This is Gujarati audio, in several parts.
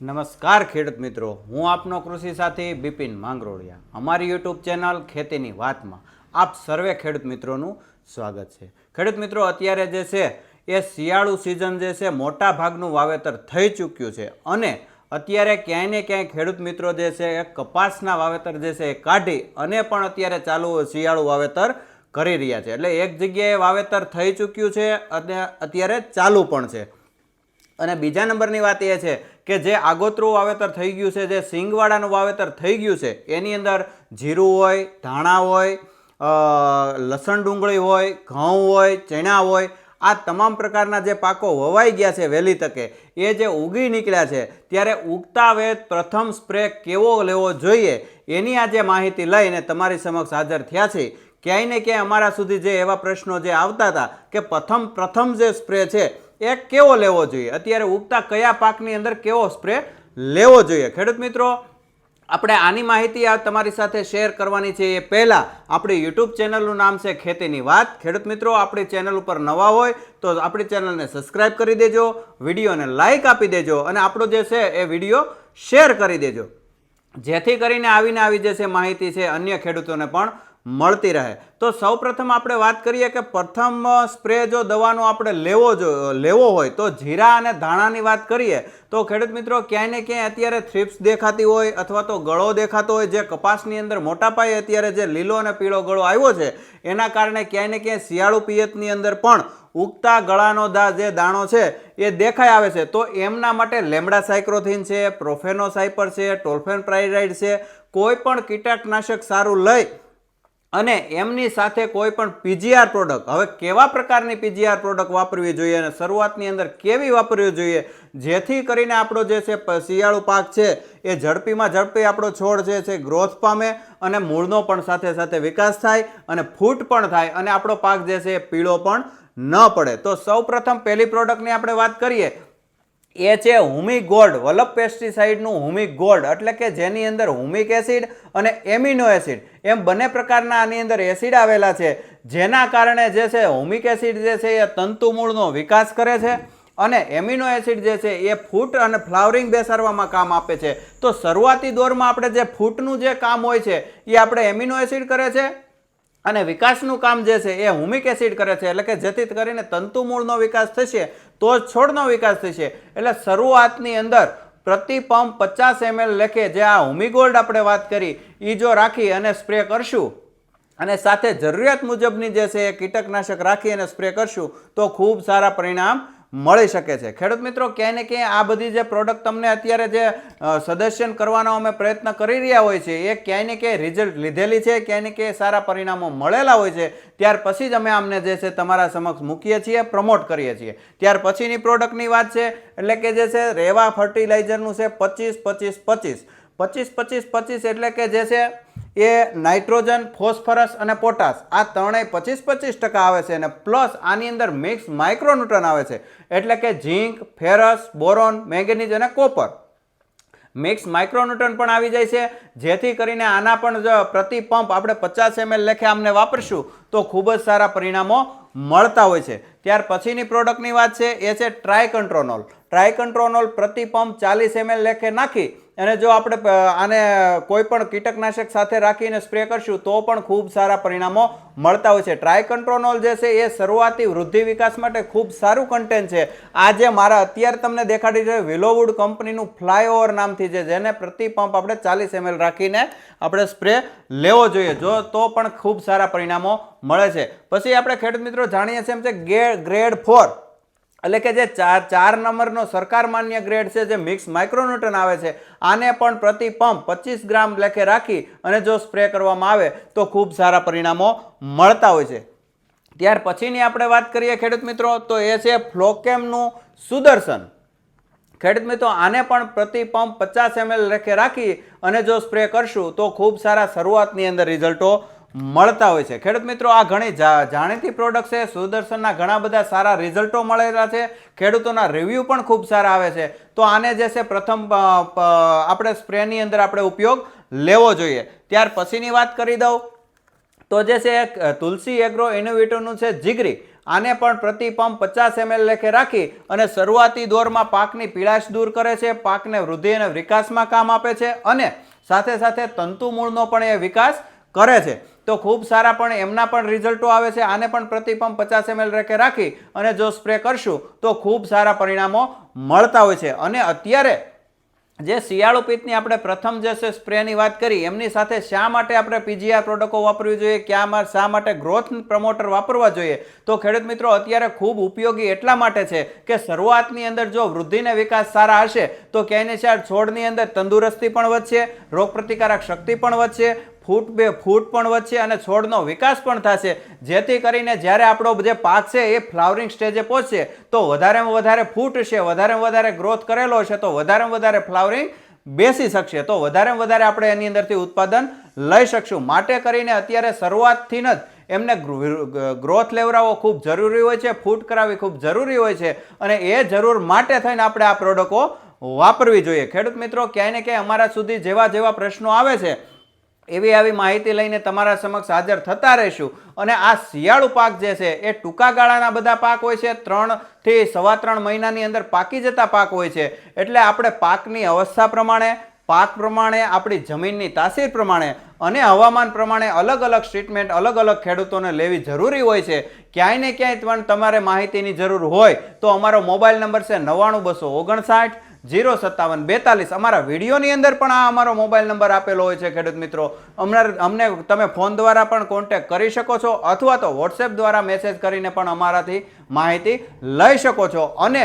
નમસ્કાર ખેડૂત મિત્રો. હું આપનો કૃષિ સાથી બિપિન માંગરોળિયા. અમારી યુટ્યુબ ચેનલ ખેતીની વાતમાં આપ સર્વે ખેડૂત મિત્રોનું સ્વાગત છે. ખેડૂત મિત્રો, અત્યારે જે છે એ શિયાળુ સિઝન જે છે મોટા ભાગનું વાવેતર થઈ ચૂક્યું છે અને અત્યારે ક્યાંય ને ક્યાંય ખેડૂત મિત્રો જે છે એ કપાસના વાવેતર જે છે એ કાઢી અને પણ અત્યારે ચાલુ શિયાળુ વાવેતર કરી રહ્યા છે. એટલે એક જગ્યાએ વાવેતર થઈ ચૂક્યું છે અને અત્યારે ચાલુ પણ છે. અને બીજા નંબરની વાત એ છે કે જે આગોતરું વાવેતર થઈ ગયું છે, જે સિંગવાડાનું વાવેતર થઈ ગયું છે, એની અંદર જીરું હોય, ધાણા હોય લસણ ડુંગળી હોય, ઘઉં હોય, ચણા હોય, આ તમામ પ્રકારના જે પાકો વવાઈ ગયા છે વહેલી તકે, એ જે ઉગી નીકળ્યા છે, ત્યારે ઉગતા વેત પ્રથમ સ્પ્રે કેવો લેવો જોઈએ, એની આજે માહિતી લઈને તમારી સમક્ષ હાજર થયા છે. ક્યાંય ને ક્યાંય અમારા સુધી જે એવા પ્રશ્નો જે આવતા હતા કે પ્રથમ પ્રથમ જે સ્પ્રે છે એ કેવો લેવો જોઈએ? અત્યારે ઉગતા કયા પાકની અંદર કેવો સ્પ્રે લેવો જોઈએ? ખેડૂત મિત્રો, આપણે આની માહિતી આ તમારી સાથે શેર કરવાની છે. એ પહેલાં આપણી યુટ્યુબ ચેનલનું નામ છે ખેતીની વાત. ખેડૂત મિત્રો, આપણી ચેનલ ઉપર નવા હોય તો આપણી ચેનલને સબસ્ક્રાઇબ કરી દેજો, વિડીયોને લાઇક આપી દેજો અને આપણો જે છે એ વીડિયો શેર કરી દેજો. જેથી કરીને આવીને આવી જે છે માહિતી છે અન્ય ખેડૂતોને પણ મળતી રહે. તો સૌપ્રથમ આપણે વાત કરીએ કે પ્રથમ સ્પ્રે જો દવાનો આપણે લેવો જો લેવો હોય, તો જીરા અને ધાણાની વાત કરીએ, તો ખેડૂત મિત્રો ક્યાંય ને ક્યાંય અત્યારે થ્રિપ્સ દેખાતી હોય અથવા તો ગળો દેખાતો હોય, જે કપાસની અંદર મોટા પાયે અત્યારે જે લીલો અને પીળો ગળો આવ્યો છે, એના કારણે ક્યાંય ને ક્યાંય શિયાળુ પિયતની અંદર પણ ઉગતા ગળાનો દા, જે દાણો છે, એ દેખાઈ આવે છે. તો એમના માટે લેમડા સાયક્રોથિન છે પ્રોફેનોસાઇપર છે, ટોલ્ફેન પ્રાઇરાઇડ છે, કોઈ પણ કીટકનાશક સારું લઈ અને એમની સાથે કોઈ પણ પીજીઆર પ્રોડક્ટ હવે કેવા પ્રકારની પીજીઆર પ્રોડક્ટ વાપરવી જોઈએ અને શરૂઆતની અંદર કેવી વાપરવી જોઈએ? જેથી કરીને આપણો જે છે શિયાળુ પાક છે, એ ઝડપીમાં ઝડપી આપણો છોડ જે છે ગ્રોથ પામે અને મૂળનો પણ સાથે સાથે વિકાસ થાય અને ફૂટ પણ થાય અને આપણો પાક જે છે એ પીળો પણ ન પડે. તો સૌપ્રથમ પહેલી પ્રોડક્ટની આપણે વાત કરીએ એ છે હુમિક ગોલ્ડ વલ્લભ પેસ્ટિસાઇડનું હુમિક ગોલ્ડ એટલે કે જેની અંદર હુમિક એસિડ અને એમિનો એસિડ, એમ બંને પ્રકારના આની અંદર એસિડ આવેલા છે, જેના કારણે જે છે હુમિક એસિડ જે છે એ તંતુમૂળનો વિકાસ કરે છે અને એમિનો એસિડ જે છે એ ફૂટ અને ફ્લાવરિંગ બેસાડવામાં કામ આપે છે. તો શરૂઆતી દોરમાં આપણે જે ફૂટનું જે કામ હોય છે એ આપણે એમિનો એસિડ કરે છે? અને વિકાસનું કામ જે છે એ હુમિક એસિડ કરે છે, એટલે કે જેથી કરીને તંતુ મૂળનો વિકાસ થશે, તો જ છોડનો વિકાસ થશે. એટલે શરૂઆતની અંદર પ્રતિ પંપ પચાસ એમએલ લેખે જે આ હુમિગોલ્ડ આપણે વાત કરી એ જો રાખી અને સ્પ્રે કરશું, અને સાથે જરૂરિયાત મુજબની જે છે એ કીટકનાશક રાખી અને સ્પ્રે કરશું, તો ખૂબ સારા પરિણામ મળી શકે છે. ખેડૂત મિત્રો, ક્યાંય ને ક્યાંય આ બધી જે પ્રોડક્ટ તમને અત્યારે જે સજેશન કરવાનો અમે પ્રયત્ન કરી રહ્યા હોય છે, એ ક્યાંય ને ક્યાંય રિઝલ્ટ લીધેલી છે, ક્યાંય ને ક્યાંય સારા પરિણામો મળેલા હોય છે, ત્યાર પછી જ અમે આમને જે છે તમારા સમક્ષ મૂકીએ છીએ પ્રમોટ કરીએ છીએ. ત્યાર પછીની પ્રોડક્ટની વાત છે, એટલે કે જે છે રેવા ફર્ટિલાઇઝરનું છે પચીસ પચીસ પચીસ. પચીસ પચીસ પચીસ એટલે કે જે છે એ નાઇટ્રોજન, ફોસ્ફરસ અને પોટાશ. આ ત્રણેય પચીસ પચીસ ટકા આવે છે અને પ્લસ આની અંદર મિક્સ માઇક્રોન્યુટ્રન આવે છે. એટલે કે ઝીંક, ફેરસ, બોરોન, મેંગેનીઝ અને કોપર. મિક્સ માઇક્રોન્યુટ્રન પણ આવી જાય છે. જેથી કરીને આના પણ પ્રતિ પંપ આપણે પચાસ એમએલ લેખે આમને વાપરશું. તો ખૂબ જ સારા પરિણામો મળતા હોય છે. ત્યાર પછીની પ્રોડક્ટની વાત છે, એ છે ટ્રાય ટ્રાયકન્ટ્રોનોલ ટ્રાય કંટ્રોનોલ પ્રતિ પંપ ચાલીસ એમએલ લેખે નાખી અને જો આપણે આને કોઈ પણ કીટકનાશક સાથે રાખીને સ્પ્રે કરશું, તો પણ ખૂબ સારા પરિણામો મળતા હોય છે. ટ્રાય કંટ્રોનોલ જે છે, એ શરૂઆતી વૃદ્ધિ વિકાસ માટે ખૂબ સારું કન્ટેન્ટ છે. આ જે મારા અત્યારે તમને દેખાડી છે વિલોવુડ કંપનીનું ફ્લાયઓવર નામથી છે, જેને પ્રતિ પંપ આપણે ચાલીસ એમએલ રાખીને આપણે સ્પ્રે લેવો જોઈએ. જો, તો પણ ખૂબ સારા પરિણામો મળે છે. પછી આપણે ખેડૂત મિત્રો જાણીએ છીએ એમ છે ગ્રેડ ફોર એટલે કે જે ચાર ચાર નંબરનો સરકાર માન્ય ગ્રેડ છે, જે મિક્સ માઇક્રોન્યુટન આવે છે, આને પણ પ્રતિ પંપ પચીસ ગ્રામ લેખે રાખી અને જો સ્પ્રે કરવામાં આવે તો ખૂબ સારા પરિણામો મળતા હોય છે. ત્યાર પછીની આપણે વાત કરીએ ખેડૂત મિત્રો, તો એ છે ફ્લોકેમનું સુદર્શન. ખેડૂત મિત્રો, આને પણ પ્રતિ પંપ પચાસ એમએલ લેખે રાખી અને જો સ્પ્રે કરશું તો ખૂબ સારા શરૂઆતની અંદર રિઝલ્ટો મળતા હોય છે. ખેડૂત મિત્રો, આ ઘણી જાણીતી પ્રોડક્ટ છે. સુદર્શનના ઘણા બધા સારા રિઝલ્ટો મળેલા છે. ખેડૂતોના રિવ્યૂ પણ ખૂબ સારા આવે છે. તો આને જે છે, પ્રથમ આપણે સ્પ્રેની અંદર આપણે ઉપયોગ લેવો જોઈએ. ત્યાર પછીની વાત કરી દઉં. તો જે છે, એક તુલસી એગ્રો ઇનોવેટિવનું છે જીગરી. આને પણ પ્રતિ પંપ પચાસ એમએલ લેખે રાખી અને શરૂઆતી દોરમાં પાકની પીળાશ દૂર કરે છે. પાકને વૃદ્ધિ અને વિકાસમાં કામ આપે છે. અને સાથે સાથે તંતુ મૂળનો પણ એ વિકાસ કરે છે. તો ખૂબ સારા પણ એમના પણ રિઝલ્ટો આવે છે. આને પણ પ્રતિપંપ પચાસ એમએલ રેકે રાખી અને જો સ્પ્રે કરશું, તો ખૂબ સારા પરિણામો મળતા હોય છે. અને અત્યારે જે શિયાળુ પિત્તની આપણે પ્રથમ જે છે સ્પ્રેની વાત કરી, એમની સાથે શા માટે આપણે પીજીઆર પ્રોડક્ટો વાપરવી જોઈએ? ક્યાં શા માટે ગ્રોથ પ્રમોટર વાપરવા જોઈએ? તો ખેડૂત મિત્રો, અત્યારે ખૂબ ઉપયોગી એટલા માટે છે કે શરૂઆતની અંદર જો વૃદ્ધિને વિકાસ સારા હશે, તો ક્યાંય ને છોડની અંદર તંદુરસ્તી પણ વધશે, રોગપ્રતિકારક શક્તિ પણ વધશે ફૂટ બે ફૂટ પણ વધશે અને છોડનો વિકાસ પણ થશે. જેથી કરીને જ્યારે આપણો જે પાક છે એ ફ્લાવરિંગ સ્ટેજે પહોંચશે, તો વધારેમાં વધારે ફૂટ છે, વધારેમાં વધારે ગ્રોથ કરેલો છે, તો વધારેમાં વધારે ફ્લાવરિંગ બેસી શકશે. તો વધારેમાં વધારે આપણે એની અંદરથી ઉત્પાદન લઈ શકશું. માટે કરીને અત્યારે શરૂઆતથી જ એમને ગ્રોથ લેવડાવવો ખૂબ જરૂરી હોય છે, ફૂટ કરાવવી ખૂબ જરૂરી હોય છે અને એ જરૂર માટે થઈને આપણે આ પ્રોડક્ટો વાપરવી જોઈએ. ખેડૂત મિત્રો, ક્યાંય ને ક્યાંય અમારા સુધી જેવા જેવા પ્રશ્નો આવે છે. એવી આવી માહિતી લઈને તમારા સમક્ષ હાજર થતા રહીશું. અને આ શિયાળુ પાક જે છે, એ ટૂંકા ગાળાના બધા પાક હોય છે, ત્રણથી સવા ત્રણ મહિનાની અંદર પાકી જતા પાક હોય છે. એટલે આપણે પાકની અવસ્થા પ્રમાણે, પાક પ્રમાણે, આપણી જમીનની તાસીર પ્રમાણે અને હવામાન પ્રમાણે અલગ અલગ ટ્રીટમેન્ટ અલગ અલગ ખેડૂતોને લેવી જરૂરી હોય છે. ક્યાંય ને ક્યાંય પણ તમારે માહિતીની જરૂર હોય તો અમારો મોબાઈલ નંબર છે નવ્વાણું બસો ઓગણસાઠ જીરો સત્તાવન બેતાલીસ. અમારા વિડીયોની અંદર પણ આ અમારો મોબાઈલ નંબર આપેલો હોય છે, ખેડૂત મિત્રો. અમને અમને તમે ફોન દ્વારા પણ કોન્ટેક્ટ કરી શકો છો અથવા તો વોટ્સએપ દ્વારા મેસેજ કરીને પણ અમારાથી માહિતી લઈ શકો છો. અને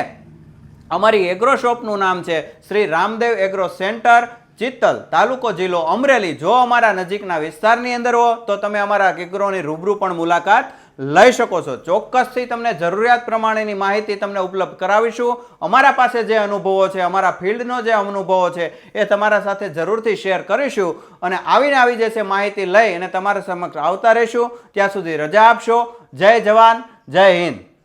અમારી એગ્રો શોપનું નામ છે શ્રી રામદેવ એગ્રો સેન્ટર ચિત્તલ તાલુકો જિલ્લો અમરેલી. જો અમારા નજીકના વિસ્તારની અંદર હો, તો તમે અમારા એગ્રોની રૂબરૂ પણ મુલાકાત લઈ શકો છો. ચોક્કસથી તમને જરૂરિયાત પ્રમાણેની માહિતી તમને ઉપલબ્ધ કરાવીશું. અમારા પાસે જે અનુભવો છે, અમારા ફિલ્ડનો જે અનુભવો છે, એ તમારા સાથે જરૂરથી શેર કરીશું અને આવીને આવી જે છે માહિતી લઈ અને તમારા સમક્ષ આવતા રહીશું. ત્યાં સુધી રજા આપશો. જય જવાન, જય હિન્દ.